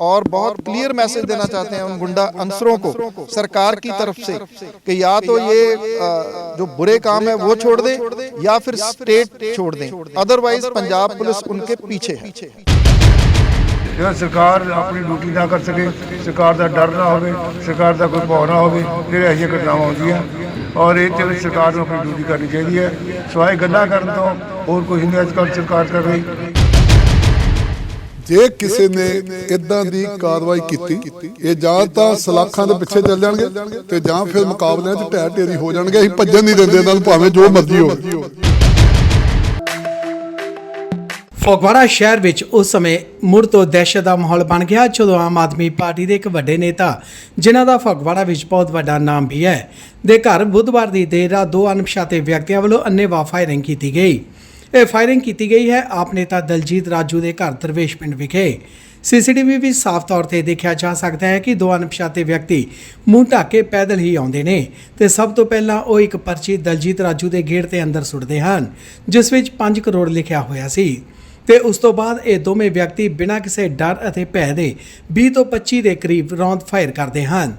और बहुत clear message देना चाहते हैं उन गुंडा अंसरों को सरकार की तरफ से कि या तो ये अ, जो बुरे काम है वो छोड़ दें या फिर स्टेट छोड़ दें अदरवाइज पंजाब पुलिस उनके पीछे है ਜਿਹੜਾ ਸਰਕਾਰ ਆਪਣੀ ਡਿਊਟੀ ਨਾ ਕਰ ਸਕੇ ਸਰਕਾਰ ਦਾ ਡਰ ਨਾ ਹੋਵੇ ਸਰਕਾਰ ਦਾ ਕੋਈ ਭੌ ਨਾ ਹੋਵੇ ਫਿਰ ਇਹੋ ਜਿਹੀਆਂ ਘਟਨਾਵਾਂ ਆਉਂਦੀਆਂ ਔਰ ਇਹ ਤੇ ਸਰਕਾਰ ਨੂੰ ਆਪਣੀ ਡਿਊਟੀ ਕਰਨੀ ਚਾਹੀਦੀ ਹੈ ਸਵਾਏ ਗੱਲਾਂ ਕਰਨ ਤੋਂ ਹੋਰ ਕੁਝ ਨਹੀਂ ਅੱਜ ਕੱਲ੍ਹ ਸਰਕਾਰ ਕਰ ਰਹੀ ਜੇ ਕਿਸੇ ਨੇ ਇਦਾਂ ਦੀ ਕਾਰਵਾਈ ਕੀਤੀ, ਇਹ ਜਾਂ ਤਾਂ ਸਲਾਖਾਂ ਦੇ ਪਿੱਛੇ ਚੱਲ ਜਾਣਗੇ ਤੇ ਜਾਂ ਫਿਰ ਮੁਕਾਬਲਿਆਂ 'ਚ ਢਹਿ ਢੇਰੀ ਹੋ ਜਾਣਗੇ, ਅਸੀਂ ਭੱਜਣ ਨਹੀਂ ਦਿੰਦੇ ਇਹਨਾਂ ਨੂੰ, ਭਾਵੇਂ ਜੋ ਮਰਜ਼ੀ ਹੋਵੇ। ਫਗਵਾੜਾ ਸ਼ਹਿਰ ਵਿੱਚ ਉਸ ਸਮੇਂ ਮੁੜ ਤੋਂ ਦਹਿਸ਼ਤ ਦਾ ਮਾਹੌਲ ਬਣ ਗਿਆ, ਜਦੋਂ ਆਮ ਆਦਮੀ ਪਾਰਟੀ ਦੇ ਇੱਕ ਵੱਡੇ ਨੇਤਾ, ਜਿਨ੍ਹਾਂ ਦਾ ਫਗਵਾੜਾ ਵਿੱਚ ਬਹੁਤ ਵੱਡਾ ਨਾਮ ਵੀ ਹੈ, ਦੇ ਘਰ ਬੁੱਧਵਾਰ ਦੀ ਦੇਰ ਰਾਤ ਦੋ ਅਣਪਛਾਤੇ ਵਿਅਕਤੀਆਂ ਵੱਲੋਂ ਅੰਨ੍ਹੇਵਾਹ ਫਾਇਰਿੰਗ ਕੀਤੀ ਗਈ। ਇਹ ਫਾਇਰਿੰਗ ਕੀਤੀ ਗਈ ਹੈ ਆਪ ਨੇਤਾ ਦਲਜੀਤ ਰਾਜੂ ਦੇ ਘਰ ਦਰਵੇਸ਼ ਪਿੰਡ ਵਿਖੇ। ਸੀਸੀਟੀਵੀ ਵਿੱਚ ਸਾਫ਼ ਤੌਰ ਤੇ ਦੇਖਿਆ ਜਾ ਸਕਦਾ ਹੈ ਕਿ ਦੋ ਅਣਪਛਾਤੇ ਵਿਅਕਤੀ ਮੂੰਹ ਢੱਕ ਕੇ ਪੈਦਲ ਹੀ ਆਉਂਦੇ ਨੇ ਤੇ ਸਭ ਤੋਂ ਪਹਿਲਾਂ ਉਹ ਇੱਕ ਪਰਚੀ ਦਲਜੀਤ ਰਾਜੂ ਦੇ ਗੇਟ ਤੇ ਅੰਦਰ ਸੁੱਟਦੇ ਹਨ, ਜਿਸ ਵਿੱਚ 5 ਕਰੋੜ ਲਿਖਿਆ ਹੋਇਆ ਸੀ। ਤੇ ਉਸ ਤੋਂ ਬਾਅਦ ਇਹ ਦੋਵੇਂ ਵਿਅਕਤੀ ਬਿਨਾਂ ਕਿਸੇ ਡਰ ਅਤੇ ਭੈ ਦੇ 20 ਤੋਂ 25 ਦੇ ਕਰੀਬ ਰੌਂਦ ਫਾਇਰ ਕਰਦੇ ਹਨ।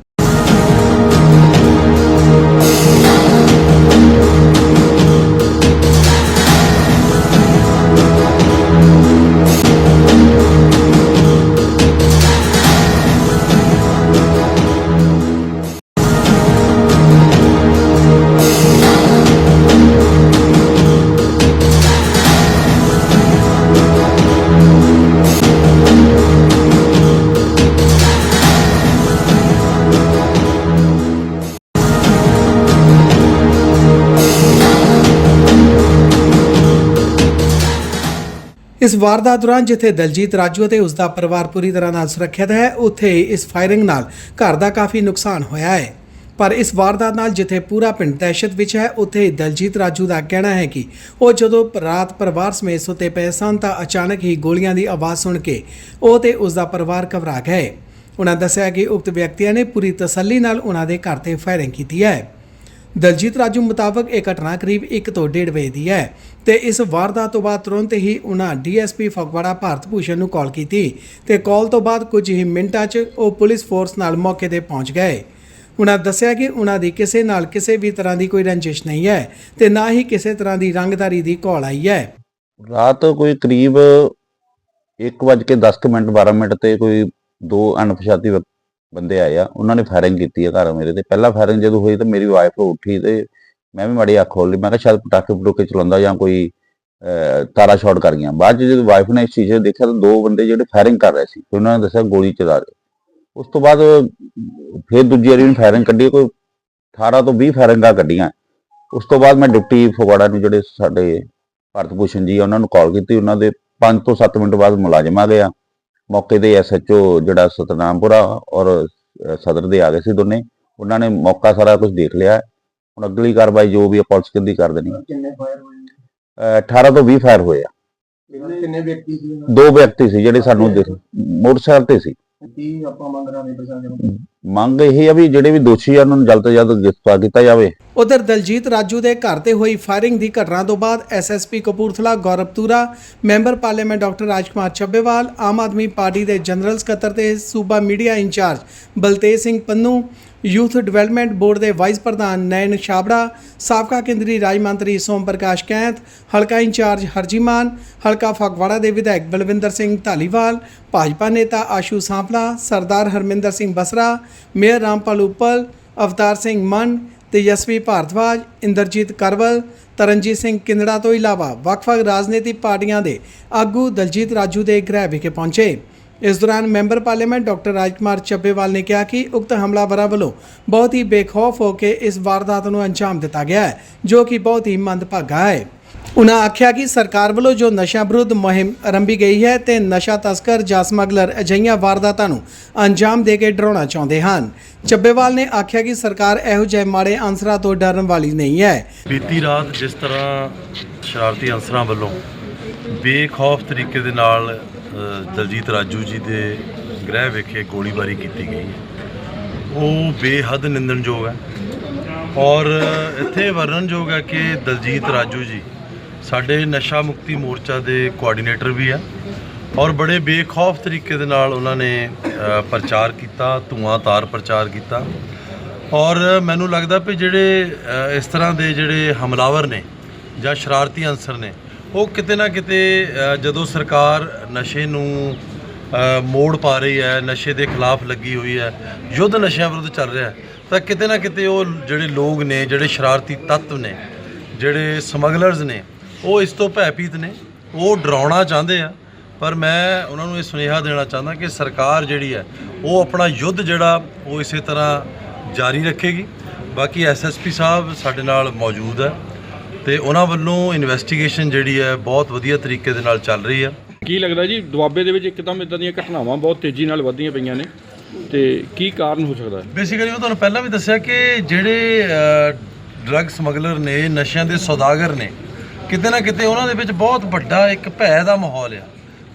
ਇਸ ਵਾਰਦਾਤ ਦੌਰਾਨ ਜਿੱਥੇ ਦਲਜੀਤ ਰਾਜੂ ਅਤੇ ਉਸ ਦਾ ਪਰਿਵਾਰ ਪੂਰੀ ਤਰ੍ਹਾਂ ਨਾਲ ਸੁਰੱਖਿਅਤ ਹੈ, ਉੱਥੇ ਇਸ ਫਾਇਰਿੰਗ ਨਾਲ ਘਰ ਦਾ ਕਾਫੀ ਨੁਕਸਾਨ ਹੋਇਆ ਹੈ। ਪਰ ਇਸ ਵਾਰਦਾਤ ਨਾਲ ਜਿੱਥੇ ਪੂਰਾ ਪਿੰਡ ਦਹਿਸ਼ਤ ਵਿੱਚ ਹੈ, ਉੱਥੇ ਦਲਜੀਤ ਰਾਜੂ ਦਾ ਕਹਿਣਾ ਹੈ ਕਿ ਉਹ ਜਦੋਂ ਰਾਤ ਪਰਿਵਾਰ ਸਮੇਤ ਸੁੱਤੇ ਪਏ ਸਨ ਤਾਂ ਅਚਾਨਕ ਹੀ ਗੋਲੀਆਂ ਦੀ ਆਵਾਜ਼ ਸੁਣ ਕੇ ਉਹ ਤੇ ਉਸ ਦਾ ਪਰਿਵਾਰ ਘਬਰਾ ਗਏ। ਉਹਨਾਂ ਦੱਸਿਆ ਕਿ ਉਕਤ ਵਿਅਕਤੀਆਂ ਨੇ ਪੂਰੀ ਤਸੱਲੀ ਨਾਲ ਉਹਨਾਂ ਦੇ ਘਰ ਤੇ ਫਾਇਰਿੰਗ ਕੀਤੀ ਹੈ। ਦਲਜੀਤ ਰਾਜੂ ਮੁਤਾਬਕ ਇਹ ਘਟਨਾ ਕਰੀਬ 1 ਤੋਂ 1.5 ਵਜੇ ਦੀ ਹੈ ਤੇ ਇਸ ਵਾਰਦਾਤ ਤੋਂ ਬਾਅਦ ਤੁਰੰਤ ਹੀ ਉਹਨਾਂ ਡੀਐਸਪੀ ਫਗਵਾੜਾ ਭਾਰਤ ਭੂਸ਼ਣ ਨੂੰ ਕਾਲ ਕੀਤੀ ਤੇ ਕਾਲ ਤੋਂ ਬਾਅਦ ਕੁਝ ਹੀ ਮਿੰਟਾਂ 'ਚ ਉਹ ਪੁਲਿਸ ਫੋਰਸ ਨਾਲ ਮੌਕੇ ਤੇ ਪਹੁੰਚ ਗਏ। ਉਹਨਾਂ ਦੱਸਿਆ ਕਿ ਉਹਨਾਂ ਦੀ ਕਿਸੇ ਨਾਲ ਕਿਸੇ ਵੀ ਤਰ੍ਹਾਂ ਦੀ ਕੋਈ ਰੰਜਿਸ਼ ਨਹੀਂ ਹੈ ਤੇ ਨਾ ਹੀ ਕਿਸੇ ਤਰ੍ਹਾਂ ਦੀ ਰੰਗਦਾਰੀ ਦੀ ਕਾਲ ਆਈ ਹੈ। ਰਾਤ ਕੋਈ ਕਰੀਬ 1:10 ਮਿੰਟ 12 ਮਿੰਟ ਤੇ ਕੋਈ ਦੋ ਅਣਪਛਾਤੀ ਬੰਦੇ ਆਏ ਆ ਉਹਨਾਂ ਨੇ ਫਾਇਰਿੰਗ ਕੀਤੀ ਆ ਘਰ ਮੇਰੇ ਤੇ। ਪਹਿਲਾ ਫਾਇਰਿੰਗ ਜਦੋਂ ਹੋਈ ਤਾਂ ਮੇਰੀ ਵਾਈਫ ਉੱਠੀ ਤੇ ਮੈਂ ਵੀ ਮਾੜੀ ਅੱਖ ਖੋਲ ਲਈ ਮੈਂ ਕਿਹਾ ਸ਼ਾਇਦ ਪਟਾਕੇ ਪਟੂਕੇ ਚਲਾਉਂਦਾ ਜਾਂ ਕੋਈ ਤਾਰਾ ਸ਼ਾਟ ਕਰ ਗਿਆ ਬਾਅਦ 'ਚ ਜਦੋਂ ਵਾਈਫ ਨੇ ਇਸ ਚੀਜ਼ ਨੂੰ ਦੇਖਿਆ ਤਾਂ ਦੋ ਬੰਦੇ ਜਿਹੜੇ ਫਾਇਰਿੰਗ ਕਰ ਰਹੇ ਸੀ ਤੇ ਉਹਨਾਂ ਨੇ ਦੱਸਿਆ ਗੋਲੀ ਚਲਾ ਰਹੇ ਉਸ ਤੋਂ ਬਾਅਦ ਫਿਰ ਦੂਜੀ ਵਾਰੀ ਵੀ ਫਾਇਰਿੰਗ ਕੱਢੀ ਕੋਈ 18 ਤੋਂ 20 ਫਾਇਰਿੰਗਾਂ ਕੱਢੀਆਂ। ਉਸ ਤੋਂ ਬਾਅਦ ਮੈਂ ਡਿਪਟੀ ਫਗਵਾੜਾ ਨੂੰ ਜਿਹੜੇ ਸਾਡੇ ਭਾਰਤ ਭੂਸ਼ਣ ਜੀ ਆ, ਉਹਨਾਂ ਨੂੰ ਕਾਲ ਕੀਤੀ। ਉਹਨਾਂ ਦੇ 5 ਤੋਂ 7 ਮਿੰਟ ਬਾਅਦ ਮੁਲਾਜ਼ਮ ਆ ਗਿਆ। ਮੌਕੇ ਤੇ ਐਸਐਚਓ ਜਿਹੜਾ ਸਤਨਾਮਪੁਰਾ ਔਰ ਸਦਰ ਦੇ ਆ ਗਏ ਸੀ ਦੋਨੇ। ਉਹਨਾਂ ਨੇ ਮੌਕਾ ਸਾਰਾ ਕੁਝ ਦੇਖ ਲਿਆ। ਹੁਣ ਅਗਲੀ ਕਾਰਵਾਈ ਜੋ ਵੀ ਹੈ ਪੁਲਿਸ ਕਹਿੰਦੀ ਕਰ ਦੇਣੀ। ਕਿੰਨੇ ਫਾਇਰ ਹੋਏ ਨੇ? ਅ, 18 ਤੋਂ 20 ਫਾਇਰ ਹੋਏ ਆ। ਕਿੰਨੇ ਕਿੰਨੇ ਵਿਅਕਤੀ ਸੀ ਉਹਨਾਂ ਦੋ? ਵਿਅਕਤੀ ਸੀ ਜਿਹੜੇ ਸਾਨੂੰ ਦਿਖ ਮੋਟਰਸਾਈਕਲ ਤੇ ਸੀ। ਦੇ? ਕੀ ਆਪਾਂ ਮੰਗ ਰਹੇ ਨੇ ਪ੍ਰਸ਼ਾਸਨ ਨੂੰ ਮੰਗ ਇਹ ਆ ਵੀ ਜਿਹੜੇ ਵੀ ਦੋਸ਼ੀ ਆ ਉਹਨਾਂ ਨੂੰ ਜਲਦ ਤੋਂ ਜਲਦ ਗ੍ਰਿਫਤਾਰ ਕੀਤਾ ਜਾਵੇ। ਉਧਰ ਦਲਜੀਤ ਰਾਜੂ ਦੇ ਘਰ ਤੇ ਹੋਈ ਫਾਇਰਿੰਗ ਦੀ ਘਟਨਾ ਤੋਂ ਬਾਅਦ SSP Kapurthala Gaurav Toora member parliament doctor Rajkumar Chabbewal Aam Aadmi party ਦੇ ਜਨਰਲ ਸਕੱਤਰ ਤੇ ਸੂਬਾ media incharge Baltej Singh Pannu youth development board ਦੇ ਵਾਈਸ ਪ੍ਰਧਾਨ ਨੈਣ ਛਾਬੜਾ, ਸਾਬਕਾ ਕੇਂਦਰੀ ਰਾਜ ਮੰਤਰੀ ਸੋਮ ਪ੍ਰਕਾਸ਼ ਕੈਂਥ, ਹਲਕਾ ਇੰਚਾਰਜ ਹਰਜੀਮਾਨ ਹਲਕਾ ਫਗਵਾੜਾ ਦੇ ਵਿਧਾਇਕ ਬਲਵਿੰਦਰ ਸਿੰਘ ਧਾਲੀਵਾਲ, ਭਾਜਪਾ ਨੇਤਾ ਆਸ਼ੂ ਸਾਂਪਲਾ, ਸਰਦਾਰ ਹਰਮਿੰਦਰ ਸਿੰਘ ਬਸਰਾ, ਮੇਅਰ ਰਾਮਪਾਲ ਉਪਲ, ਅਵਤਾਰ ਸਿੰਘ ਮਨ, ਤੇਜਸਵੀ ਭਾਰਤਵਾਜ ਇੰਦਰਜੀਤ ਕਰਵਲ, ਤਰਨਜੀਤ ਸਿੰਘ ਕਿੰਦੜਾ ਤੋਂ ਇਲਾਵਾ ਵੱਖ-ਵੱਖ ਰਾਜਨੀਤਿਕ ਪਾਰਟੀਆਂ ਦੇ ਆਗੂ ਦਲਜੀਤ ਰਾਜੂ ਦੇ ਗ੍ਰਹਿ ਵਿਖੇ ਪਹੁੰਚੇ। ਇਸ ਦੌਰਾਨ member parliament doctor Rajkumar Chabbewal ਨੇ ਕਿਹਾ ਕਿ ਉਕਤ ਹਮਲਾਵਰਾਂ ਵੱਲੋਂ ਬਹੁਤ ਹੀ ਬੇਖੌਫ ਹੋ ਕੇ ਇਸ ਵਾਰਦਾਤ ਨੂੰ ਅੰਜਾਮ ਦਿੱਤਾ ਗਿਆ ਹੈ, ਜੋ ਕਿ ਬਹੁਤ ਹੀ ਮੰਦਭਾਗਾ ਹੈ। ਉਨ੍ਹਾਂ ਆਖਿਆ ਕਿ ਸਰਕਾਰ ਵੱਲੋਂ ਜੋ ਨਸ਼ਾ ਵਿਰੁੱਧ ਮੁਹਿੰਮ ਆਰੰਭੀ ਗਈ ਹੈ ਤੇ ਨਸ਼ਾ ਤਸਕਰ ਜਾਂ ਸਮਗਲਰ ਅਜਿਹੀਆਂ ਵਾਰਦਾਤਾਂ ਨੂੰ ਅੰਜਾਮ ਦੇ ਕੇ ਡਰਾਉਣਾ ਚਾਹੁੰਦੇ ਹਨ। ਚੱਬੇਵਾਲ ਨੇ ਆਖਿਆ ਕਿ ਸਰਕਾਰ ਇਹੋ ਜਿਹੇ ਮਾੜੇ ਅੰਸਰਾਂ ਤੋਂ ਡਰਨ ਵਾਲੀ ਨਹੀਂ ਹੈ। ਬੀਤੀ ਰਾਤ ਜਿਸ ਤਰ੍ਹਾਂ ਸ਼ਰਾਰਤੀ ਅਨਸਰਾਂ ਵੱਲੋਂ ਬੇਖੌਫ ਤਰੀਕੇ ਦੇ ਨਾਲ ਦਲਜੀਤ ਰਾਜੂ ਜੀ ਦੇ ਗ੍ਰਹਿ ਵਿਖੇ ਗੋਲੀਬਾਰੀ ਕੀਤੀ ਗਈ। ਹੈ ਉਹ ਬੇਹੱਦ ਨਿੰਦਣਯੋਗ ਹੈ। ਔਰ ਇੱਥੇ ਵਰਣਨਯੋਗ ਹੈ ਕਿ ਦਲਜੀਤ ਰਾਜੂ ਜੀ ਸਾਡੇ ਨਸ਼ਾ ਮੁਕਤੀ ਮੋਰਚਾ ਦੇ ਕੋਆਰਡੀਨੇਟਰ ਵੀ ਆ ਔਰ ਬੜੇ ਬੇਖੌਫ ਤਰੀਕੇ ਦੇ ਨਾਲ ਉਹਨਾਂ ਨੇ ਪ੍ਰਚਾਰ ਕੀਤਾ, ਧੂਆਂ ਤਾਰ ਪ੍ਰਚਾਰ ਕੀਤਾ। ਔਰ ਮੈਨੂੰ ਲੱਗਦਾ ਵੀ ਜਿਹੜੇ ਇਸ ਤਰ੍ਹਾਂ ਦੇ ਜਿਹੜੇ ਹਮਲਾਵਰ ਨੇ ਜਾਂ ਸ਼ਰਾਰਤੀ ਅਨਸਰ ਨੇ ਉਹ ਕਿਤੇ ਨਾ ਕਿਤੇ ਜਦੋਂ ਸਰਕਾਰ ਨਸ਼ੇ ਨੂੰ ਮੋੜ ਪਾ ਰਹੀ ਹੈ, ਨਸ਼ੇ ਦੇ ਖਿਲਾਫ ਲੱਗੀ ਹੋਈ ਹੈ, ਯੁੱਧ ਨਸ਼ਿਆਂ ਵਿਰੁੱਧ ਚੱਲ ਰਿਹਾ ਤਾਂ ਕਿਤੇ ਨਾ ਕਿਤੇ ਉਹ ਜਿਹੜੇ ਲੋਕ ਨੇ, ਜਿਹੜੇ ਸ਼ਰਾਰਤੀ ਤੱਤ ਨੇ, ਜਿਹੜੇ ਸਮਗਲਰਸ ਨੇ, ਉਹ ਇਸ ਤੋਂ ਭੈਭੀਤ ਨੇ, ਉਹ ਡਰਾਉਣਾ ਚਾਹੁੰਦੇ ਆ, ਪਰ ਮੈਂ ਉਹਨਾਂ ਨੂੰ ਇਹ ਸੁਨੇਹਾ ਦੇਣਾ ਚਾਹੁੰਦਾ ਕਿ ਸਰਕਾਰ ਜਿਹੜੀ ਹੈ, ਉਹ ਆਪਣਾ ਯੁੱਧ ਜਿਹੜਾ, ਉਹ ਇਸੇ ਤਰ੍ਹਾਂ ਜਾਰੀ ਰੱਖੇਗੀ। ਬਾਕੀ ਐਸਐਸਪੀ ਸਾਹਿਬ ਸਾਡੇ ਨਾਲ ਮੌਜੂਦ ਹੈ। ਤੇ ਉਹਨਾਂ ਵੱਲੋਂ ਇਨਵੈਸਟੀਗੇਸ਼ਨ ਜਿਹੜੀ ਹੈ ਬਹੁਤ ਵਧੀਆ ਤਰੀਕੇ ਦੇ ਨਾਲ ਚੱਲ ਰਹੀ ਹੈ। ਕੀ ਲੱਗਦਾ ਜੀ ਦੁਆਬੇ ਦੇ ਵਿੱਚ ਇੱਕਦਮ ਇਦਾਂ ਦੀਆਂ ਘਟਨਾਵਾਂ ਬਹੁਤ ਤੇਜ਼ੀ ਨਾਲ ਵਧਦੀਆਂ ਪਈਆਂ ਨੇ ਤੇ ਕੀ ਕਾਰਨ ਹੋ ਸਕਦਾ ਹੈ? ਬੇਸਿਕਲੀ ਮੈਂ ਤੁਹਾਨੂੰ ਪਹਿਲਾਂ ਵੀ ਦੱਸਿਆ ਕਿ ਜਿਹੜੇ ਡਰੱਗ ਸਮਗਲਰ ਨੇ ਨਸ਼ਿਆਂ ਦੇ ਸੌਦਾਗਰ ਨੇ ਕਿਤੇ ਨਾ ਕਿਤੇ ਉਹਨਾਂ ਦੇ ਵਿੱਚ ਬਹੁਤ ਵੱਡਾ ਇੱਕ ਭੈ ਦਾ ਮਾਹੌਲ ਆ।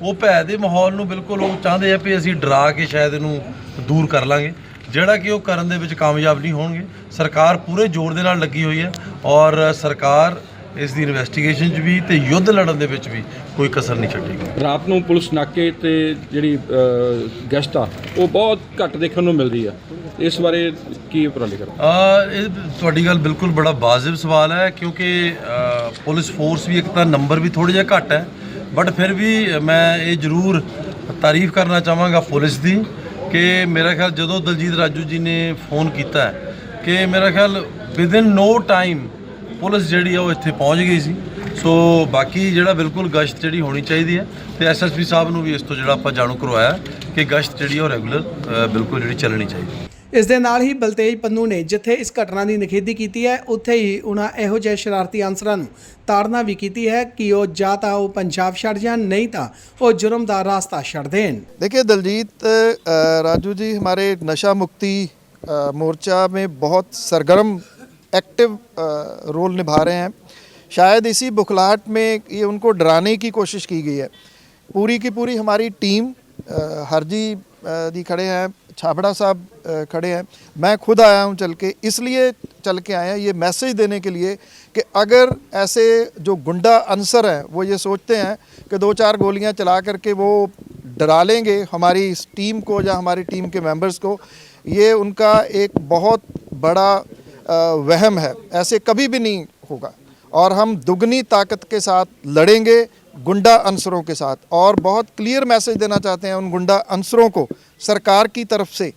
ਉਹ ਭੈ ਦੇ ਮਾਹੌਲ ਨੂੰ ਬਿਲਕੁਲ ਉਹ ਚਾਹੁੰਦੇ ਆ ਵੀ ਅਸੀਂ ਡਰਾ ਕੇ ਸ਼ਾਇਦ ਇਹਨੂੰ ਦੂਰ ਕਰ ਲਾਂਗੇ। ਜਿਹੜਾ ਕਿ ਉਹ ਕਰਨ ਦੇ ਵਿੱਚ ਕਾਮਯਾਬ ਨਹੀਂ ਹੋਣਗੇ। ਸਰਕਾਰ ਪੂਰੇ ਜ਼ੋਰ ਦੇ ਨਾਲ ਲੱਗੀ ਹੋਈ ਹੈ ਔਰ ਸਰਕਾਰ ਇਸ ਦੀ ਇਨਵੈਸਟੀਗੇਸ਼ਨ 'ਚ ਵੀ ਤੇ ਯੁੱਧ ਲੜਨ ਦੇ ਵਿੱਚ ਵੀ ਕੋਈ ਕਸਰ ਨਹੀਂ ਛੱਡੇਗੀ। ਰਾਤ ਨੂੰ ਪੁਲਿਸ ਨਾਕੇ ਤੇ ਜਿਹੜੀ ਗੈਸਟ ਆ ਉਹ ਬਹੁਤ ਘੱਟ ਦੇਖਣ ਨੂੰ ਮਿਲਦੀ ਆ। ਇਸ ਬਾਰੇ ਕੀ ਉਪਰਾਲੇ ਕਰ ਆ ਇਹ ਤੁਹਾਡੀ ਗੱਲ ਬਿਲਕੁਲ ਬੜਾ ਵਾਜਿਬ ਸਵਾਲ ਹੈ ਕਿਉਂਕਿ ਪੁਲਿਸ ਫੋਰਸ ਵੀ ਇੱਕ ਤਾਂ ਨੰਬਰ ਵੀ ਥੋੜਾ ਜਿਹਾ ਘੱਟ ਹੈ ਬਟ ਫਿਰ ਵੀ ਮੈਂ ਇਹ ਜ਼ਰੂਰ ਤਾਰੀਫ ਕਰਨਾ ਚਾਹਾਂਗਾ ਪੁਲਿਸ ਦੀ ਕਿ ਮੇਰਾ ਖਿਆਲ ਜਦੋਂ ਦਲਜੀਤ ਰਾਜੂ ਜੀ ਨੇ ਫੋਨ ਕੀਤਾ ਕਿ ਮੇਰਾ ਖਿਆਲ ਵਿਦਿਨ ਨੋ ਟਾਈਮ ਪੁਲਿਸ ਜਿਹੜੀ ਆ ਉਹ ਇੱਥੇ ਪਹੁੰਚ ਗਈ ਸੀ। ਸੋ ਬਾਕੀ ਜਿਹੜਾ ਬਿਲਕੁਲ ਗਸ਼ਤ ਜਿਹੜੀ ਹੋਣੀ ਚਾਹੀਦੀ ਹੈ ਤੇ ਐਸਐਸਪੀ ਸਾਹਿਬ ਨੂੰ ਵੀ ਇਸ ਤੋਂ ਜਿਹੜਾ ਆਪਾਂ ਜਾਣੂ ਕਰਵਾਇਆ ਕਿ ਗਸ਼ਤ ਜਿਹੜੀ ਆ ਉਹ ਰੈਗੂਲਰ ਬਿਲਕੁਲ ਜਿਹੜੀ ਚੱਲਣੀ ਚਾਹੀਦੀ। ਇਸ ਦੇ ਨਾਲ ਹੀ ਬਲਤੇਜ ਪੰਨੂ ਨੇ ਜਿੱਥੇ ਇਸ ਘਟਨਾ ਦੀ ਨਿਖੇਧੀ ਕੀਤੀ ਹੈ ਉੱਥੇ ਹੀ ਉਹਨਾਂ ਇਹੋ ਜਿਹੇ ਸ਼ਰਾਰਤੀ ਅਨਸਰਾਂ ਨੂੰ ਤਾੜਨਾ ਵੀ ਕੀਤੀ ਹੈ ਕਿ ਉਹ ਜਾਂ ਤਾਂ ਉਹ ਪੰਜਾਬ ਛੱਡ ਜਾਣ ਨਹੀਂ ਤਾਂ ਉਹ ਜੁਰਮ ਦਾ ਰਾਸਤਾ ਛੱਡ ਦੇਣ देखिए दलजीत अ, राजू जी हमारे नशा मुक्ति अ, मोर्चा में बहुत सरगर्म एक्टिव अ, रोल निभा रहे हैं शायद इसी बुखलाहट में ये उनको डराने की कोशिश की गई है पूरी की पूरी हमारी टीम अ, हरजी अ, जी खड़े हैं छाबड़ा साहब खड़े हैं। मैं खुद आया हूँ चल के, इसलिए चल के आए ये मैसेज देने के लिए कि अगर ऐसे जो गुंडा अनसर हैं, वो ये सोचते हैं कि दो चार गोलियाँ चला करके वो डरा लेंगे हमारी इस टीम को या हमारी टीम के मेंबर्स को, ये उनका एक बहुत बड़ा वहम है। ऐसे कभी भी नहीं होगा। और हम दुगनी ताकत के साथ लड़ेंगे गुंडा अनसरों के साथ और बहुत क्लियर मैसेज देना चाहते हैं उन गुंडा अनसरों को सरकार की तरफ से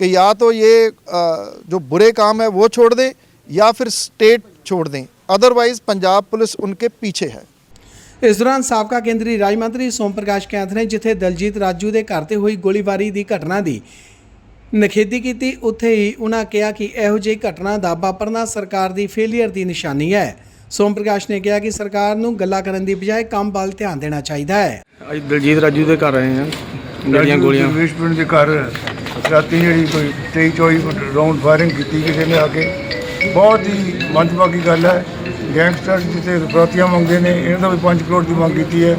कि या तो ये अ, जो बुरे काम है वो छोड़ दें या फिर स्टेट छोड़ दें अदरवाइज़ पंजाब पुलिस उनके पीछे है ਇਸ ਦੌਰਾਨ ਸਾਬਕਾ ਕੇਂਦਰੀ ਰਾਜ ਮੰਤਰੀ ਸੋਮ ਪ੍ਰਕਾਸ਼ ਕੈਂਥ ਨੇ ਜਿੱਥੇ ਦਲਜੀਤ ਰਾਜੂ ਦੇ ਘਰ ਤੇ ਹੋਈ ਗੋਲੀਬਾਰੀ ਦੀ ਘਟਨਾ ਦੀ ਨਿਖੇਧੀ ਕੀਤੀ ਉੱਥੇ ਹੀ ਉਹਨਾਂ ਕਿਹਾ ਕਿ ਇਹੋ ਜਿਹੀ ਘਟਨਾ ਦਾ ਵਾਪਰਨਾ ਸਰਕਾਰ ਦੀ ਫੇਲਿਅਰ ਦੀ ਨਿਸ਼ਾਨੀ ਹੈ ਸੋਮ ਪ੍ਰਕਾਸ਼ ਨੇ ਕਿਹਾ ਕਿ ਸਰਕਾਰ ਨੂੰ ਗੱਲਾਂ ਕਰਨ ਦੀ ਬਜਾਏ ਕੰਮ ਵੱਲ ਧਿਆਨ ਦੇਣਾ ਚਾਹੀਦਾ ਹੈ। ਅੱਜ ਦਲਜੀਤ ਰਾਜੂ ਦੇ ਘਰ ਆਏ ਆ ਜਿਹੜੀਆਂ ਗੋਲੀਆਂ ਇਨਵੈਸਟਮੈਂਟ ਦੇ ਘਰ ਰਾਤੀ ਜਿਹੜੀ ਕੋਈ 23 24 ਰਾਉਂਡ ਫਾਇਰਿੰਗ ਕੀਤੀ ਕਿਸੇ ਨੇ ਆ ਕੇ। ਬਹੁਤ ਹੀ ਮੰਦਭਾਗੀ ਗੱਲ ਹੈ। ਗੈਂਗਸਟਰ ਜਿੱਤੇ ਫਰੋਤੀਆਂ ਮੰਗਦੇ ਨੇ ਇਹਨਾਂ ਦਾ ਵੀ 5 ਕਰੋੜ ਦੀ ਮੰਗ ਕੀਤੀ ਹੈ।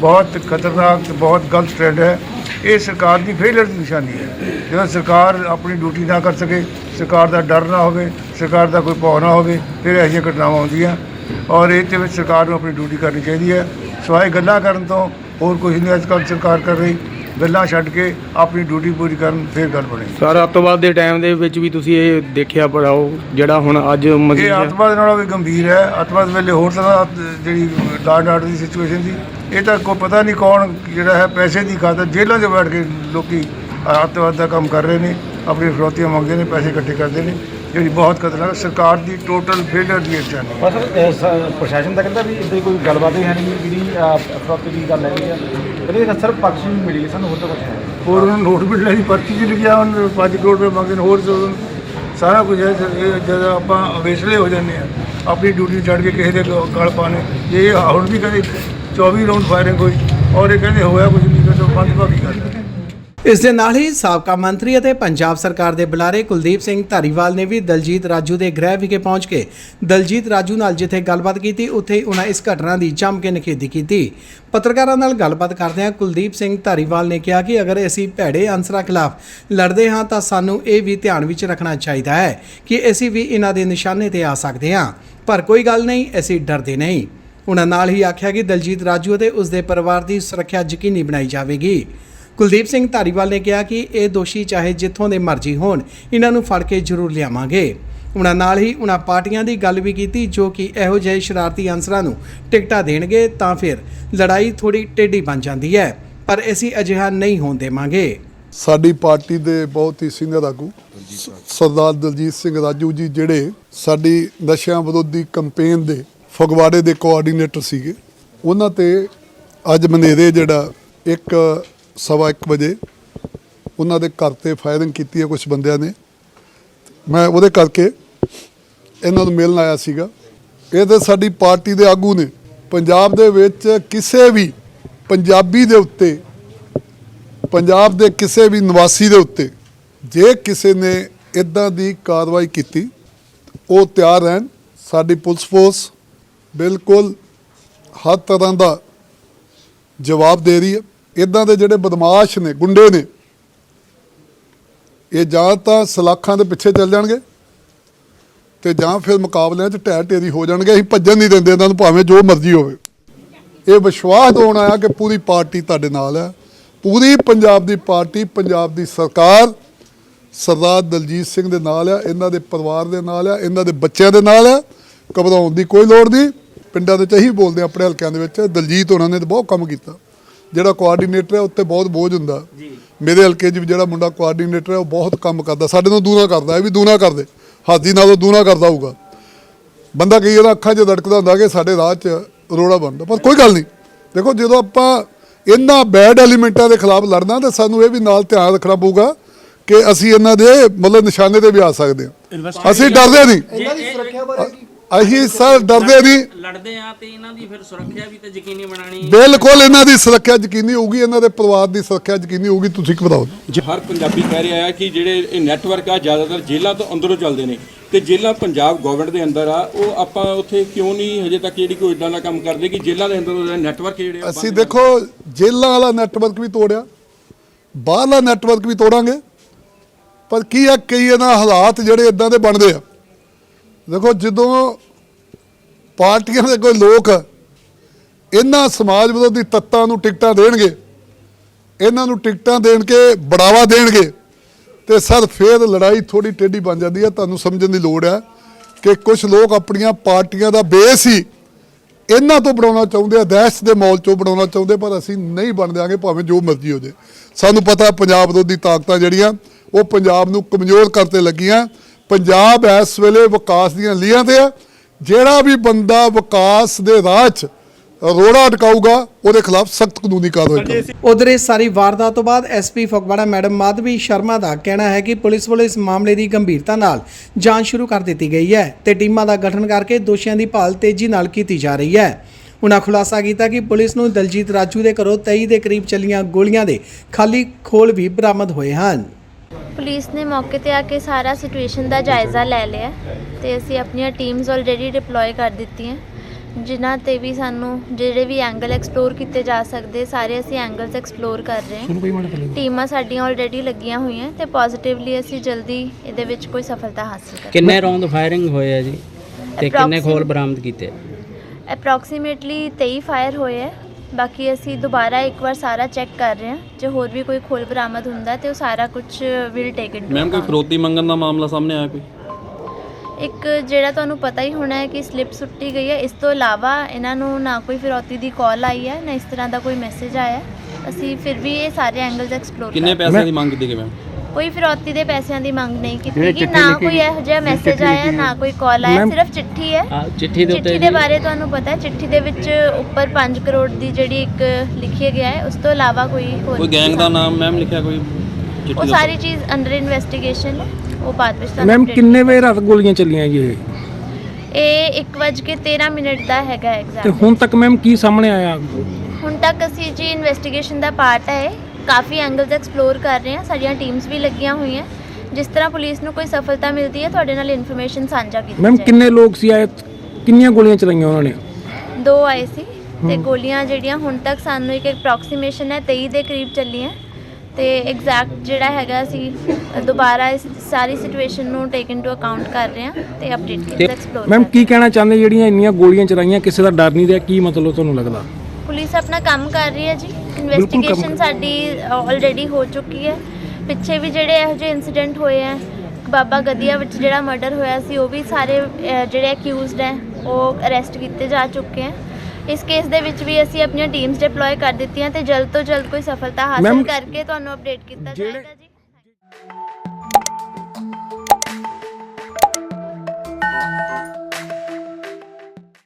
ਬਹੁਤ ਖਤਰਨਾਕ ਤੇ ਬਹੁਤ ਗਲਤ ਟ੍ਰੈਂਡ ਹੈ। ਇਹ ਸਰਕਾਰ ਦੀ ਫੇਲਰ ਦੀ ਨਿਸ਼ਾਨੀ ਹੈ। ਜਦੋਂ ਸਰਕਾਰ ਆਪਣੀ ਡਿਊਟੀ ਨਾ ਕਰ ਸਕੇ, ਸਰਕਾਰ ਦਾ ਡਰ ਨਾ ਹੋਵੇ, ਸਰਕਾਰ ਦਾ ਕੋਈ ਭੌ ਨਾ ਹੋਵੇ, ਫਿਰ ਇਹੋ ਜਿਹੀਆਂ ਘਟਨਾਵਾਂ ਆਉਂਦੀਆਂ। ਔਰ ਇਹ 'ਤੇ ਵਿੱਚ ਸਰਕਾਰ ਨੂੰ ਆਪਣੀ ਡਿਊਟੀ ਕਰਨੀ ਚਾਹੀਦੀ ਹੈ। ਸਵਾਏ ਗੱਲਾਂ ਕਰਨ ਤੋਂ ਹੋਰ ਕੁਝ ਨਹੀਂ, ਅੱਜ ਕੱਲ੍ਹ ਸਰਕਾਰ ਕਰ ਰਹੀ। ਗੱਲਾਂ ਛੱਡ ਕੇ ਆਪਣੀ ਡਿਊਟੀ ਪੂਰੀ ਕਰਨ ਫਿਰ ਗੱਲ ਬਣੇਗੀ। ਸਰ ਅੱਤਵਾਦ ਦੇ ਟਾਈਮ ਦੇ ਵਿੱਚ ਵੀ ਤੁਸੀਂ ਇਹ ਦੇਖਿਆ ਪੜਾਓ ਜਿਹੜਾ ਹੁਣ ਅੱਜ ਇਹ ਮਜ਼ੀਦ ਅੱਤਵਾਦ ਨਾਲੋਂ ਵੀ ਗੰਭੀਰ ਹੈ। ਅੱਤਵਾਦ ਵੇਲੇ ਹੋਰ ਤਰ੍ਹਾਂ ਜਿਹੜੀ ਲਾਡ ਆਰਡਰ ਦੀ ਸਿਚੁਏਸ਼ਨ ਸੀ ਇਹ ਤਾਂ ਕੋਈ ਪਤਾ ਨਹੀਂ ਕੌਣ ਜਿਹੜਾ ਹੈ ਪੈਸੇ ਦੀ ਖਾਤਰ ਜੇਲ੍ਹਾਂ 'ਚ ਬੈਠ ਕੇ ਲੋਕੀ ਅੱਤਵਾਦ ਦਾ ਕੰਮ ਕਰ ਰਹੇ ਨੇ ਆਪਣੀ ਫਰੋਤੀਆਂ ਮੰਗਦੇ ਨੇ ਪੈਸੇ ਇਕੱਠੇ ਕਰਦੇ ਨੇ। ਜਿਹੜੀ ਬਹੁਤ ਖਤਰਨਾਕ ਸਰਕਾਰ ਦੀ ਟੋਟਲ ਫੇਲਰ ਦੀ ਹੈ ਬਸ ਪ੍ਰਸ਼ਾਸਨ ਦਾ ਕਹਿੰਦਾ ਵੀ ਇੱਦਾਂ ਕੋਈ ਗੱਲਬਾਤ ਹੀ ਹੈ ਨਹੀਂ ਜਿਹੜੀ ਅਫਰੋਤੀ ਦੀ ਗੱਲ ਹੈਗੀ ਆ। ਕਹਿੰਦੇ ਇਹ ਸਿਰਫ ਵੀ ਮਿਲੀ ਹੈ, ਸਾਨੂੰ ਹੋਰ ਤਾਂ ਕੁਝ ਹੈ ਨਹੀਂ। ਹੋਰ ਉਹਨਾਂ ਨੂੰ ਨੋਟ ਲੈ ਦੀ ਪਰਚੀ 'ਚ ਲਿਖਿਆ ਉਹਨਾਂ 5 ਕਰੋੜ ਰੁਪਏ ਮੰਗਦੇ ਨੇ ਹੋਰ ਜੋ ਸਾਰਾ ਕੁਝ ਹੈ ਇਹ ਜਦੋਂ ਆਪਾਂ ਅਵੇਸਲੇ ਹੋ ਜਾਂਦੇ ਆ ਆਪਣੀ ਡਿਊਟੀ ਛੱਡ ਕੇ ਕਿਸੇ ਦੇ ਗ- ਗਲ ਪਾਣੇ ਇਹ ਹੁਣ ਵੀ ਕਹਿੰਦੇ 24 ਰਾਉਂਡ ਫਾਇਰਿੰਗ ਹੋਈ ਔਰ ਇਹ ਕਹਿੰਦੇ ਹੋਇਆ ਕੁਝ ਨਹੀਂ ਕਿ ਪੰਜ ਭਾਗੀ ਗੱਲ ਇਸ ਦੇ ਨਾਲ ਹੀ ਸਾਬਕਾ ਮੰਤਰੀ ਅਤੇ ਪੰਜਾਬ ਸਰਕਾਰ ਦੇ ਬੁਲਾਰੇ ਕੁਲਦੀਪ ਸਿੰਘ ਧਾਰੀਵਾਲ ਨੇ ਵੀ ਦਲਜੀਤ ਰਾਜੂ ਦੇ ਗ੍ਰਹਿ ਵਿਖੇ ਪਹੁੰਚ ਕੇ ਦਲਜੀਤ ਰਾਜੂ ਨਾਲ ਜਿੱਥੇ ਗੱਲਬਾਤ ਕੀਤੀ, ਉੱਥੇ ਹੀ ਉਹਨਾਂ ਇਸ ਘਟਨਾ ਦੀ ਜੰਮ ਕੇ ਨਿਖੇਧੀ ਕੀਤੀ। ਪੱਤਰਕਾਰਾਂ ਨਾਲ ਗੱਲਬਾਤ ਕਰਦਿਆਂ ਕੁਲਦੀਪ ਸਿੰਘ ਧਾਰੀਵਾਲ ਨੇ ਕਿਹਾ ਕਿ ਅਗਰ ਅਸੀਂ ਭੈੜੇ ਅਨਸਰਾਂ ਖਿਲਾਫ ਲੜਦੇ ਹਾਂ ਤਾਂ ਸਾਨੂੰ ਇਹ ਵੀ ਧਿਆਨ ਵਿੱਚ ਰੱਖਣਾ ਚਾਹੀਦਾ ਹੈ ਕਿ ਅਸੀਂ ਵੀ ਇਹਨਾਂ ਦੇ ਨਿਸ਼ਾਨੇ ਤੇ ਆ ਸਕਦੇ ਹਾਂ। ਪਰ ਕੋਈ ਗੱਲ ਨਹੀਂ, ਅਸੀਂ ਡਰਦੇ ਨਹੀਂ। ਉਹਨਾਂ ਨਾਲ ਹੀ ਆਖਿਆ ਕਿ ਦਲਜੀਤ ਰਾਜੂ ਅਤੇ ਉਸ ਦੇ ਪਰਿਵਾਰ ਦੀ ਸੁਰੱਖਿਆ ਯਕੀਨੀ ਬਣਾਈ ਜਾਵੇਗੀ। ਕੁਲਦੀਪ ਸਿੰਘ ਧਾਰੀਵਾਲ ਨੇ ਕਿਹਾ ਕਿ ਇਹ ਦੋਸ਼ੀ ਚਾਹੇ ਜਿੱਥੋਂ ਦੇ ਮਰਜ਼ੀ ਹੋਣ, ਇਹਨਾਂ ਨੂੰ ਫੜ ਕੇ ਜ਼ਰੂਰ ਲਿਆਵਾਂਗੇ। ਉਹਨਾਂ ਨਾਲ ਹੀ ਉਹਨਾਂ ਪਾਰਟੀਆਂ ਦੀ ਗੱਲ ਵੀ ਕੀਤੀ, ਜੋ ਕਿ ਇਹੋ ਜਿਹੇ ਸ਼ਰਾਰਤੀ ਅਨਸਰਾਂ ਨੂੰ ਟਿਕਟਾਂ ਦੇਣਗੇ, ਤਾਂ ਫਿਰ ਲੜਾਈ ਥੋੜੀ ਟੇਢੀ ਬਣ ਜਾਂਦੀ ਹੈ, ਪਰ ਅਸੀਂ ਅਜਿਹਾ ਨਹੀਂ ਹੋਣ ਦੇਵਾਂਗੇ। ਸਾਡੀ ਪਾਰਟੀ ਦੇ ਬਹੁਤ ਹੀ ਸੀਨੀਅਰ ਆਗੂ ਸਰਦਾਰ ਦਲਜੀਤ ਸਿੰਘ ਰਾਜੂ ਜੀ ਜਿਹੜੇ ਸਾਡੀ ਨਸ਼ਿਆਂ ਵਿਰੋਧੀ ਕੈਂਪੇਨ ਦੇ ਫਗਵਾੜੇ ਦੇ ਕੋਆਰਡੀਨੇਟਰ ਸੀਗੇ, ਉਹਨਾਂ ਤੇ ਅੱਜ ਮਨੇਰੇ ਜਿਹੜਾ ਇੱਕ ਸਵਾ ਇੱਕ ਵਜੇ ਉਹਨਾਂ ਦੇ ਘਰ ਤੇ ਫਾਇਰਿੰਗ ਕੀਤੀ ਹੈ ਕੁਝ ਬੰਦਿਆਂ ਨੇ ਮੈਂ ਉਹਦੇ ਕਰਕੇ ਇਹਨਾਂ ਨੂੰ ਮਿਲਣ ਆਇਆ ਸੀਗਾ ਇਹ ਤੇ ਸਾਡੀ ਪਾਰਟੀ ਦੇ ਆਗੂ ਨੇ ਪੰਜਾਬ ਦੇ ਵਿੱਚ ਕਿਸੇ ਵੀ ਪੰਜਾਬੀ ਦੇ ਉੱਤੇ ਪੰਜਾਬ ਦੇ ਕਿਸੇ ਵੀ ਨਿਵਾਸੀ ਦੇ ਉੱਤੇ ਜੇ ਕਿਸੇ ਨੇ ਇਦਾਂ ਦੀ ਕਾਰਵਾਈ ਕੀਤੀ ਉਹ ਤਿਆਰ ਰਹਿਣ ਸਾਡੀ ਪੁਲਿਸ ਫੋਰਸ ਬਿਲਕੁਲ ਹਰ ਤਰ੍ਹਾਂ ਦਾ ਜਵਾਬ ਦੇ ਰਹੀ ਹੈ ਇਦਾਂ ਦੇ ਜਿਹੜੇ ਬਦਮਾਸ਼ ਨੇ, ਗੁੰਡੇ ਨੇ, ਇਹ ਜਾਂ ਤਾਂ ਸਲਾਖਾਂ ਦੇ ਪਿੱਛੇ ਚੱਲ ਜਾਣਗੇ ਤੇ ਜਾਂ ਫਿਰ ਮੁਕਾਬਲਿਆਂ 'ਚ ਢਹਿ ਢੇਰੀ ਹੋ ਜਾਣਗੇ, ਅਸੀਂ ਭੱਜਣ ਨਹੀਂ ਦਿੰਦੇ ਇਹਨਾਂ ਨੂੰ, ਭਾਵੇਂ ਜੋ ਮਰਜ਼ੀ ਹੋਵੇ। ਇਹ ਵਿਸ਼ਵਾਸ ਦਿਵਾਉਣ ਆਇਆ ਕਿ ਪੂਰੀ ਪਾਰਟੀ ਤੁਹਾਡੇ ਨਾਲ ਹੈ। ਪੂਰੀ ਪੰਜਾਬ ਦੀ ਪਾਰਟੀ, ਪੰਜਾਬ ਦੀ ਸਰਕਾਰ ਸਰਦਾਰ ਦਲਜੀਤ ਸਿੰਘ ਦੇ ਨਾਲ ਆ ਇਹਨਾਂ ਦੇ ਪਰਿਵਾਰ ਦੇ ਨਾਲ ਆ ਇਹਨਾਂ ਦੇ ਬੱਚਿਆਂ ਦੇ ਨਾਲ ਹੈ, ਘਬਰਾਉਣ ਦੀ ਕੋਈ ਲੋੜ ਨਹੀਂ। ਪਿੰਡਾਂ ਦੇ ਚ ਇਹੀ ਬੋਲਦੇ ਆਪਣੇ ਹਲਕਿਆਂ ਦੇ ਵਿੱਚ, ਦਲਜੀਤ ਉਹਨਾਂ ਨੇ ਤਾਂ ਬਹੁਤ ਕੰਮ ਕੀਤਾ। ਜਿਹੜਾ ਕੋਆਰਡੀਨੇਟਰ ਹੈ ਉੱਤੇ ਬਹੁਤ ਬੋਝ ਹੁੰਦਾ। ਮੇਰੇ ਹਲਕੇ 'ਚ ਵੀ ਜਿਹੜਾ ਮੁੰਡਾ ਕੋਆਰਡੀਨੇਟਰ ਹੈ ਉਹ ਬਹੁਤ ਕੰਮ ਕਰਦਾ। ਸਾਡੇ ਨਾਲ ਦੂਣਾ ਕਰਦਾ ਇਹ ਵੀ ਦੂਣਾ ਕਰਦੇ। ਹਾਦੀ ਨਾਲੋਂ ਦੂਣਾ ਕਰਦਾ ਹੋਊਗਾ। ਬੰਦਾ ਕਈ ਵਾਰ ਅੱਖਾਂ 'ਚ ਧੜਕਦਾ ਹੁੰਦਾ ਕਿ ਸਾਡੇ ਰਾਹ 'ਚ ਰੋੜਾ ਬਣਦਾ ਪਰ ਕੋਈ ਗੱਲ ਨਹੀਂ। ਦੇਖੋ ਜਦੋਂ ਆਪਾਂ ਇਹਨਾਂ ਬੈਡ ਐਲੀਮੈਂਟਾਂ ਦੇ ਖਿਲਾਫ ਲੜਨਾ ਤਾਂ ਸਾਨੂੰ ਇਹ ਵੀ ਨਾਲ ਧਿਆਨ ਰੱਖਣਾ ਪਊਗਾ ਕਿ ਅਸੀਂ ਇਹਨਾਂ ਦੇ ਮਤਲਬ ਨਿਸ਼ਾਨੇ ਤੇ ਵੀ ਆ ਸਕਦੇ ਹਾਂ। ਅਸੀਂ ਡਰਦੇ ਨਹੀਂ। ਇਹਨਾਂ ਦੀ ਸੁਰੱਖਿਆ ਬਾਰੇ ਕੀ ਅਸੀਂ ਸਰ ਡਰਦੇ ਨਹੀਂ ਲੜਦੇ ਆ ਤੇ ਇਹਨਾਂ ਦੀ ਫਿਰ ਸੁਰੱਖਿਆ ਵੀ ਤੇ ਯਕੀਨੀ ਬਣਾਣੀ ਬਿਲਕੁਲ ਇਹਨਾਂ ਦੀ ਸੁਰੱਖਿਆ ਯਕੀਨੀ ਹੋਊਗੀ ਇਹਨਾਂ ਦੇ ਪਰਿਵਾਰ ਦੀ ਸੁਰੱਖਿਆ ਯਕੀਨੀ ਹੋਊਗੀ ਤੁਸੀਂ ਘਬਰਾਓ। ਹਰ ਪੰਜਾਬੀ ਕਹਿ ਰਿਹਾ ਹੈ ਕਿ ਜਿਹੜੇ ਇਹ ਨੈਟਵਰਕ ਆ ਜ਼ਿਆਦਾਤਰ ਜੇਲ੍ਹਾਂ ਤੋਂ ਅੰਦਰੋਂ ਚੱਲਦੇ ਨੇ ਤੇ ਜੇਲ੍ਹਾਂ ਪੰਜਾਬ ਗਵਰਨਮੈਂਟ ਦੇ ਅੰਦਰ ਆ ਉਹ ਆਪਾਂ ਉੱਥੇ ਕਿਉਂ ਨਹੀਂ ਹਜੇ ਤੱਕ ਜਿਹੜੀ ਕੋਈ ਇਦਾਂ ਦਾ ਕੰਮ ਕਰਦੇ ਕਿ ਜੇਲ੍ਹਾਂ ਦੇ ਅੰਦਰ ਨੈਟਵਰਕ ਜਿਹੜੇ ਆ ਅਸੀਂ ਦੇਖੋ ਜੇਲ੍ਹਾਂ ਵਾਲਾ ਨੈਟਵਰਕ ਵੀ ਤੋੜਿਆ ਬਾਹਰਲਾ ਨੈਟਵਰਕ ਵੀ ਤੋੜਾਂਗੇ ਪਰ ਕੀ ਆ ਕਈ ਇਹਨਾਂ ਹਾਲਾਤ ਜਿਹੜੇ ਇਦਾਂ ਦੇ ਬਣਦੇ ਆ। ਦੇਖੋ ਜਦੋਂ ਪਾਰਟੀਆਂ ਦੇ ਕੋਈ ਲੋਕ ਇਹਨਾਂ ਸਮਾਜ ਵਿਰੋਧੀ ਤੱਤਾਂ ਨੂੰ ਟਿਕਟਾਂ ਦੇਣਗੇ, ਇਹਨਾਂ ਨੂੰ ਟਿਕਟਾਂ ਦੇਣ ਕੇ ਬੜਾਵਾ ਦੇਣਗੇ ਤੇ ਸਰ ਫੇਰ ਲੜਾਈ ਥੋੜੀ ਟੇਢੀ ਬਣ ਜਾਂਦੀ ਹੈ, ਤੁਹਾਨੂੰ ਸਮਝਣ ਦੀ ਲੋੜ ਹੈ ਕਿ ਕੁਝ ਲੋਕ ਆਪਣੀਆਂ ਪਾਰਟੀਆਂ ਦਾ ਬੇਸ ਹੀ ਇਹਨਾਂ ਤੋਂ ਬਣਾਉਣਾ ਚਾਹੁੰਦੇ ਆ, ਦਹਿਸ਼ਤ ਦੇ ਮੌਲ ਚੋਂ ਬਣਾਉਣਾ ਚਾਹੁੰਦੇ ਪਰ ਅਸੀਂ ਨਹੀਂ ਬਣ ਦਿਆਂਗੇ, ਭਾਵੇਂ ਜੋ ਮਰਜ਼ੀ ਹੋ ਜੇ ਸਾਨੂੰ ਪਤਾ ਪੰਜਾਬ ਵਿਰੋਧੀ ਤਾਕਤਾਂ ਜਿਹੜੀਆਂ, ਉਹ ਪੰਜਾਬ ਨੂੰ ਕਮਜ਼ੋਰ ਕਰਤੇ ਲੱਗੀਆਂ। ਪੰਜਾਬ ਇਸ ਵੇਲੇ ਵਿਕਾਸ ਦੀਆਂ ਲੀਹਾਂ ਤੇ ਆ। ਜਿਹੜਾ ਵੀ ਬੰਦਾ ਵਿਕਾਸ ਦੇ ਰਾਹ 'ਚ ਰੋੜਾ ਅਟਕਾਊਗਾ ਉਹਦੇ ਖਿਲਾਫ ਸਖਤ ਕਾਨੂੰਨੀ ਕਾਰਵਾਈ ਕਰਾਂਗੇ ਉਧਰ ਇਸ ਸਾਰੀ ਵਾਰਦਾਤ ਤੋਂ ਬਾਅਦ ਐਸਪੀ ਫਗਵਾੜਾ ਮੈਡਮ ਮਾਧਵੀ ਸ਼ਰਮਾ ਦਾ ਕਹਿਣਾ ਹੈ ਕਿ ਪੁਲਿਸ ਵੱਲੋਂ ਇਸ ਮਾਮਲੇ ਦੀ ਗੰਭੀਰਤਾ ਨਾਲ ਜਾਂਚ ਸ਼ੁਰੂ ਕਰ ਦਿੱਤੀ ਗਈ ਹੈ ਤੇ ਟੀਮਾਂ ਦਾ ਗਠਨ ਕਰਕੇ ਦੋਸ਼ੀਆਂ ਦੀ ਭਾਲ ਤੇਜ਼ੀ ਨਾਲ ਕੀਤੀ ਜਾ ਰਹੀ ਹੈ। ਉਨ੍ਹਾਂ ਖੁਲਾਸਾ ਕੀਤਾ ਕਿ ਪੁਲਿਸ ਨੂੰ ਦਲਜੀਤ ਰਾਜੂ ਦੇ ਘਰੋਂ 23 ਦੇ ਕਰੀਬ ਚੱਲੀਆਂ ਗੋਲੀਆਂ ਦੇ ਖਾਲੀ ਖੋਲ ਵੀ ਬਰਾਮਦ ਹੋਏ ਹਨ। ਪੁਲਿਸ ਨੇ ਮੌਕੇ ਤੇ ਆ ਕੇ ਸਾਰਾ ਸਿਚੁਏਸ਼ਨ ਦਾ ਜਾਇਜ਼ਾ ਲੈ ਲਿਆ ਤੇ ਅਸੀਂ ਆਪਣੀਆਂ ਟੀਮਸ ਆਲਰੇਡੀ ਡਿਪਲੋਏ ਕਰ ਦਿੱਤੀਆਂ ਜਿਨ੍ਹਾਂ ਤੇ ਵੀ ਸਾਨੂੰ ਜਿਹੜੇ ਵੀ ਐਂਗਲ ਐਕਸਪਲੋਰ ਕੀਤੇ ਜਾ ਸਕਦੇ ਸਾਰੇ ਅਸੀਂ ਐਂਗਲਸ ਐਕਸਪਲੋਰ ਕਰ ਰਹੇ ਹਾਂ। ਟੀਮਾਂ ਸਾਡੀਆਂ ਆਲਰੇਡੀ ਲੱਗੀਆਂ ਹੋਈਆਂ ਤੇ ਪੋਜ਼ਿਟਿਵਲੀ ਅਸੀਂ ਜਲਦੀ ਇਹਦੇ ਵਿੱਚ ਕੋਈ ਸਫਲਤਾ ਹਾਸਲ ਕਰਾਂਗੇ ਕਿੰਨੇ ਰੌਂਦ ਫਾਇਰਿੰਗ ਹੋਏ ਆ ਜੀ? ਤੇ ਕਿੰਨੇ ਖੋਲ ਬਰਾਮਦ ਕੀਤੇ? ਅਪਰੋਕਸੀਮੇਟਲੀ 23 ਫਾਇਰ ਹੋਏ ਹੈ। ਬਾਕੀ ਅਸੀਂ ਦੁਬਾਰਾ ਇੱਕ ਵਾਰ ਸਾਰਾ ਚੈੱਕ ਕਰ ਰਹੇ ਹਾਂ। ਜੇ ਹੋਰ ਵੀ ਕੋਈ ਖੋਲ ਬਰਾਮਦ ਹੁੰਦਾ ਤੇ ਉਹ ਸਾਰਾ ਕੁਝ ਵਿਲ ਟੇਕ ਇਟ ਮੈਮ ਕੋਈ ਫਰੋਤੀ ਮੰਗਣ ਦਾ ਮਾਮਲਾ ਸਾਹਮਣੇ ਆਇਆ ਕੋਈ? ਇੱਕ ਜਿਹੜਾ ਤੁਹਾਨੂੰ ਪਤਾ ਹੀ ਹੋਣਾ ਹੈ ਕਿ ਸਲਿੱਪ ਸੁੱਟੀ ਗਈ ਹੈ ਇਸ ਤੋਂ ਇਲਾਵਾ ਇਹਨਾਂ ਨੂੰ ਨਾ ਕੋਈ ਫਿਰੌਤੀ ਦੀ ਕਾਲ ਆਈ ਹੈ ਨਾ ਇਸ ਤਰ੍ਹਾਂ ਦਾ ਕੋਈ ਮੈਸੇਜ ਆਇਆ ਹੈ। ਅਸੀਂ ਫਿਰ ਵੀ ਇਹ ਸਾਰੇ ਐਂਗਲਸ ਐਕਸਪਲੋਰ ਕਿੰਨੇ ਪੈਸਿਆਂ ਦੀ ਮੰਗ ਕੀਤੀ ਗਈ ਮੈਮ ਕੋਈ ਫਿਰੌਤੀ ਦੇ ਪੈਸਿਆਂ ਦੀ ਮੰਗ ਨਹੀਂ ਕੀਤੀ ਗਈ ਨਾ ਕੋਈ ਇਹੋ ਜਿਹਾ ਮੈਸੇਜ ਆਇਆ ਨਾ ਕੋਈ ਕਾਲ ਆਇਆ ਸਿਰਫ ਚਿੱਠੀ ਹੈ? ਚਿੱਠੀ ਦੇ ਉੱਤੇ ਚਿੱਠੀ ਦੇ ਬਾਰੇ ਤੁਹਾਨੂੰ ਪਤਾ ਹੈ ਚਿੱਠੀ ਦੇ ਵਿੱਚ ਉੱਪਰ 5 ਕਰੋੜ ਦੀ ਜਿਹੜੀ ਇੱਕ ਲਿਖਿਆ ਗਿਆ ਹੈ ਉਸ ਤੋਂ ਇਲਾਵਾ ਕੋਈ ਹੋਰ ਕੋਈ ਗੈਂਗ ਦਾ ਨਾਮ ਮੈਮ ਲਿਖਿਆ ਕੋਈ ਉਹ ਸਾਰੀ ਚੀਜ਼ ਅੰਡਰ ਇਨਵੈਸਟੀਗੇਸ਼ਨ ਹੈ ਉਹ ਬਾਅਦ ਵਿੱਚ ਤੁਹਾਨੂੰ ਮੈਮ ਕਿੰਨੇ ਵਜੇ ਰਾਤ ਗੋਲੀਆਂ ਚੱਲੀਆਂ ਜੀ ਇਹ? ਇਹ 1:13 ਮਿੰਟ ਦਾ ਹੈਗਾ ਤੇ ਐਗਜ਼ਾਮ ਹੁਣ ਤੱਕ ਮੈਮ ਕੀ ਸਾਹਮਣੇ ਆਇਆ? ਹੁਣ ਤੱਕ ਅਸੀਂ ਜੀ ਇਨਵੈਸਟੀਗੇਸ਼ਨ ਦਾ ਪਾਰਟ ਹੈ। ਕਾਫੀ ਐਂਗਲਸ ਐਕਸਪਲੋਰ ਕਰ ਰਹੇ ਹਾਂ ਸਾਡੀਆਂ ਟੀਮਸ ਵੀ ਲੱਗੀਆਂ ਹੋਈਆਂ। ਜਿਸ ਤਰ੍ਹਾਂ ਪੁਲਿਸ ਨੂੰ ਕੋਈ ਸਫਲਤਾ ਮਿਲਦੀ ਹੈ ਤੁਹਾਡੇ ਨਾਲ ਇਨਫੋਰਮੇਸ਼ਨ ਸਾਂਝਾ ਕੀਤੀ ਮੈਮ ਜਾਏਗੀ। ਕਿੰਨੇ ਲੋਕ ਸੀ ਆਏ? ਕਿੰਨੀਆਂ ਗੋਲੀਆਂ ਚਲਾਈਆਂ ਉਹਨਾਂ ਨੇ? ਦੋ ਆਏ ਸੀ ਤੇ ਗੋਲੀਆਂ ਜਿਹੜੀਆਂ ਹੁਣ ਤੱਕ ਸਾਨੂੰ ਇੱਕ ਅਪਰੋਕਸੀਮੇਸ਼ਨ ਹੈ 23 ਦੇ ਕਰੀਬ ਚੱਲੀਆਂ। ਤੇ ਐਗਜ਼ੈਕਟ ਜਿਹੜਾ ਹੈਗਾ ਅਸੀਂ ਦੁਬਾਰਾ ਇਸ ਸਾਰੀ ਸਿਚੁਏਸ਼ਨ ਨੂੰ ਟੇਕ ਇਨਟੂ ਅਕਾਊਂਟ ਕਰ ਰਹੇ ਹਾਂ ਤੇ ਅਪਡੇਟ ਕੀਤਾ ਐਕਸਪਲੋਰ ਮੈਮ ਕੀ ਕਹਿਣਾ ਚਾਹੁੰਦੇ ਜਿਹੜੀਆਂ ਇੰਨੀਆਂ ਗੋਲੀਆਂ ਚਲਾਈਆਂ ਕਿਸੇ ਦਾ ਡਰ ਨਹੀਂ ਰਿਹਾ? ਕੀ ਮਤਲਬ ਤੁਹਾਨੂੰ ਲੱਗਦਾ? ਪੁਲਿਸ ਆਪਣਾ ਕੰਮ ਕਰ ਰਹੀ ਹੈ ਜੀ। ਇਨਵੈਸਟੀਗੇਸ਼ਨ ਸਾਡੀ ਆਲਰੇਡੀ ਹੋ ਚੁੱਕੀ ਹੈ। ਪਿੱਛੇ ਵੀ ਜਿਹੜੇ ਇਹੋ ਜਿਹੇ ਇਨਸੀਡੈਂਟ ਹੋਏ ਆ ਬਾਬਾ ਗਦੀਆ ਵਿੱਚ ਜਿਹੜਾ ਮਰਡਰ ਹੋਇਆ ਸੀ ਉਹ ਵੀ ਸਾਰੇ ਜਿਹੜੇ ਅਕਿਊਜ਼ਡ ਹੈ ਉਹ ਅਰੈਸਟ ਕੀਤੇ ਜਾ ਚੁੱਕੇ ਹੈ। ਇਸ ਕੇਸ ਦੇ ਵਿੱਚ ਵੀ ਅਸੀਂ ਆਪਣੀਆਂ ਟੀਮਸ ਡਿਪਲੋਏ ਕਰ ਦਿੱਤੀਆਂ ਤੇ ਜਲਦ ਤੋਂ ਜਲਦ ਕੋਈ ਸਫਲਤਾ ਹਾਸਲ ਕਰਕੇ ਤੁਹਾਨੂੰ ਅਪਡੇਟ ਕੀਤਾ ਜਾਏਗਾ ਜੀ।